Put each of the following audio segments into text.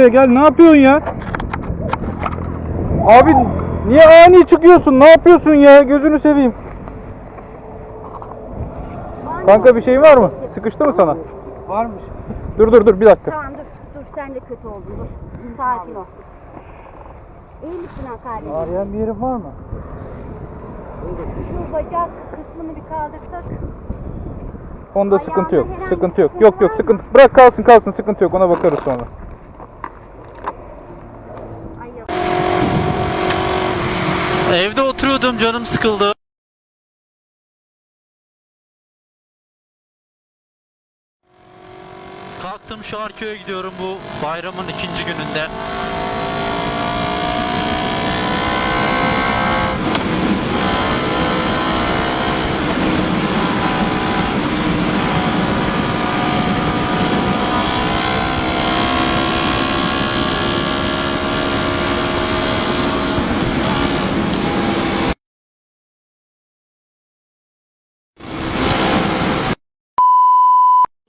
buraya gel. Ne yapıyorsun ya? Abi niye ani çıkıyorsun? Ne yapıyorsun ya? Gözünü seveyim. Kanka bir şey var mı? Sıkıştı mı sana? Varmış. Dur dur dur bir dakika. Tamam dur. Dur sen de kötü oldun. Dur. Sakin ol. İyi misin kardeşim? Ağrıyan bir yerin var mı? Şu bacak kısmını bir kaldırsak. Onda sıkıntı yok. Sıkıntı yok. Yok yok sıkıntı. Bırak kalsın kalsın sıkıntı yok. Ona bakarız sonra. Ay yok. Evde oturuyordum canım sıkıldı. Kalktım Şarköy'e gidiyorum bu bayramın ikinci gününde.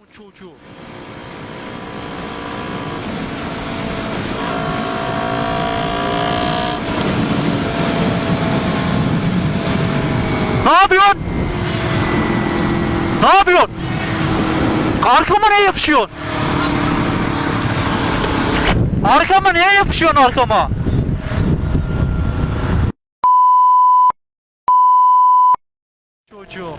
Bu çocuğu. Ne yapıyorsun? Ne yapıyorsun? Arkama ne yapışıyorsun? Arkama niye yapışıyorsun arkama? Çocuğum.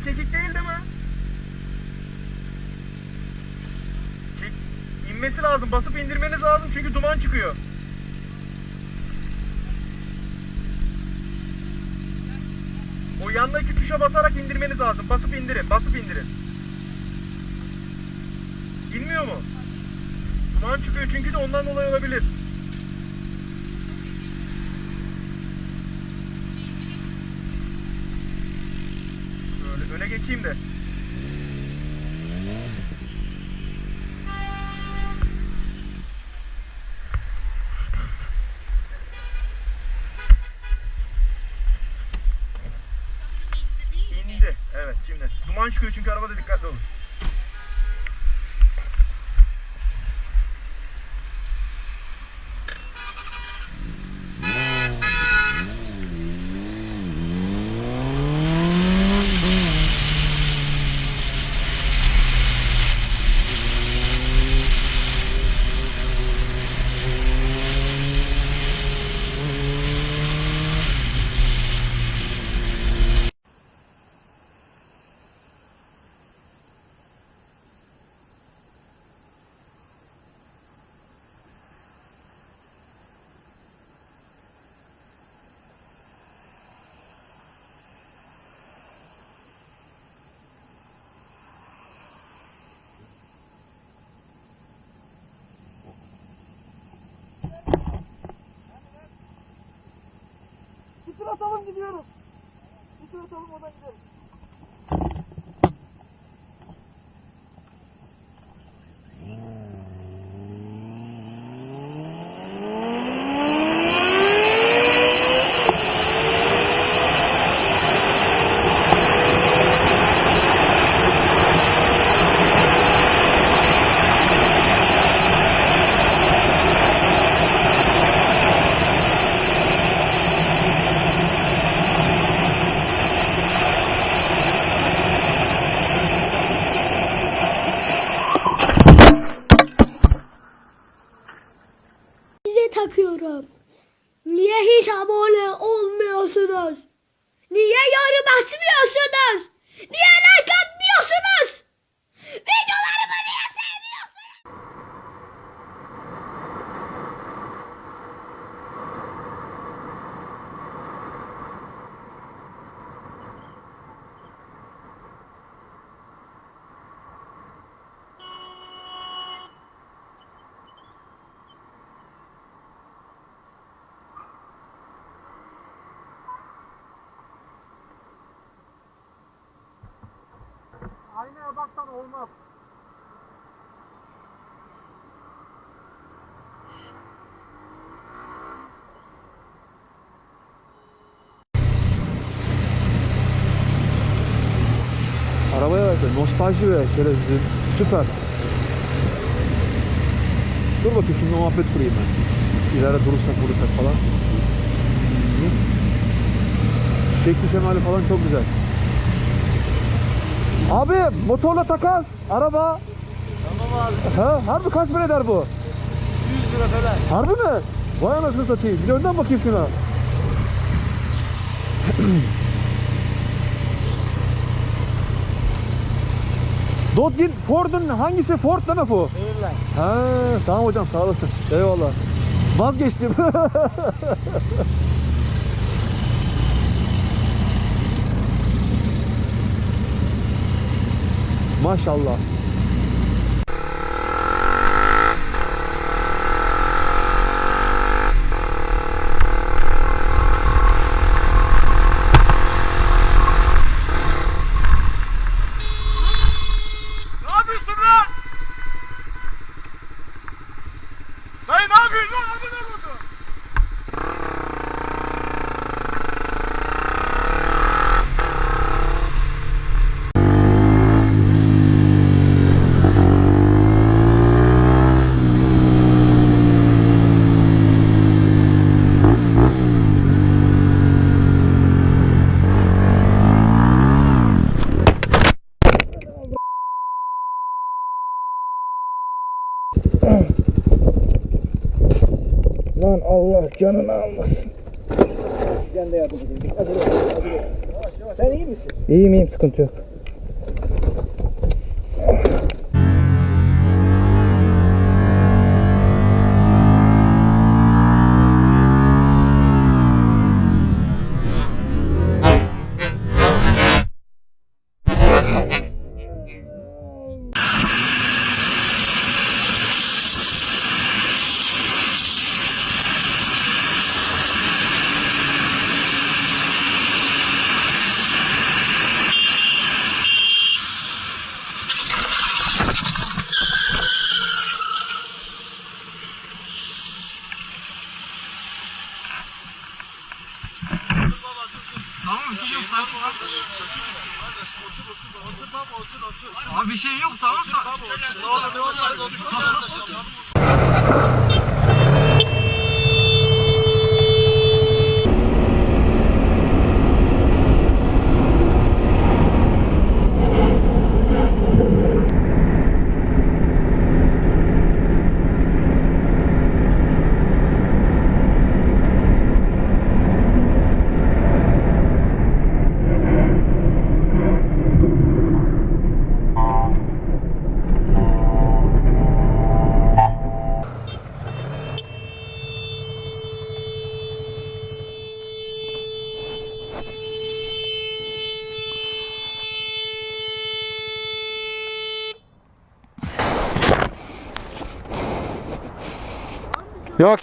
Freni çekik değil değil mi? Çek, inmesi lazım. Basıp indirmeniz lazım çünkü duman çıkıyor. O yandaki tuşa basarak indirmeniz lazım. Basıp indirin. Basıp indirin. İnmiyor mu? Duman çıkıyor çünkü de ondan dolayı olabilir. Öne geçeyim de. İndi. Evet şimdi. Duman çıkıyor çünkü arabada dikkatli olun. Bir tur atalım gidiyoruz. Bir tur atalım oradan gidelim. Aynaya baksan olmaz. Arabaya bak. be, Nostalji be şerefsizim. Süper. Dur bakayım şimdi muhabbet kurayım ben. İleride durursak vurursak falan. Şekli şemali falan çok güzel. Abi motorla takas. Araba. Tamam abi. Ha, harbi kaç para eder bu? 100 lira falan. Harbi mi? Vay anasını satayım. Bir de önden bakayım şuna. Dodge Ford'un hangisi? Ford değil mi bu? Değil lan. Ha, tamam hocam sağ olasın. Eyvallah. Vazgeçtim. Maşallah. Ne yapıyorsun lan? Dayı ne yapıyorsun lan? Amına koydum. Lan Allah canını almasın. Ben de yardım edeyim. Hadi bakalım, hadi bakalım. Sen iyi misin? İyiyim iyiyim sıkıntı yok. Yok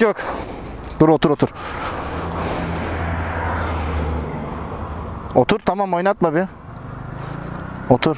yok. Dur otur otur. Otur tamam oynatma bir. Otur.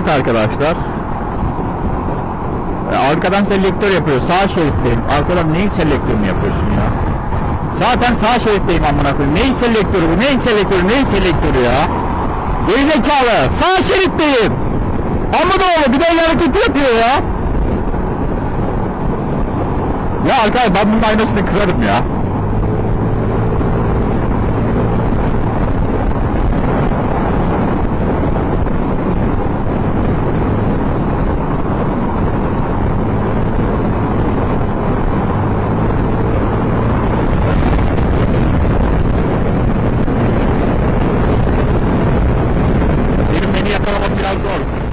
Evet arkadaşlar. arkadan selektör yapıyor. Sağ şeritteyim. Arkadan neyin selektörünü yapıyorsun ya? Zaten sağ şeritteyim amına koyayım. Neyin selektörü bu? Neyin selektörü? Neyin selektörü ya? Gerizekalı. Sağ şeritteyim. Amma da oğlu bir de el hareketi yapıyor ya. Ya arkadaş ben bunun aynasını kırarım ya.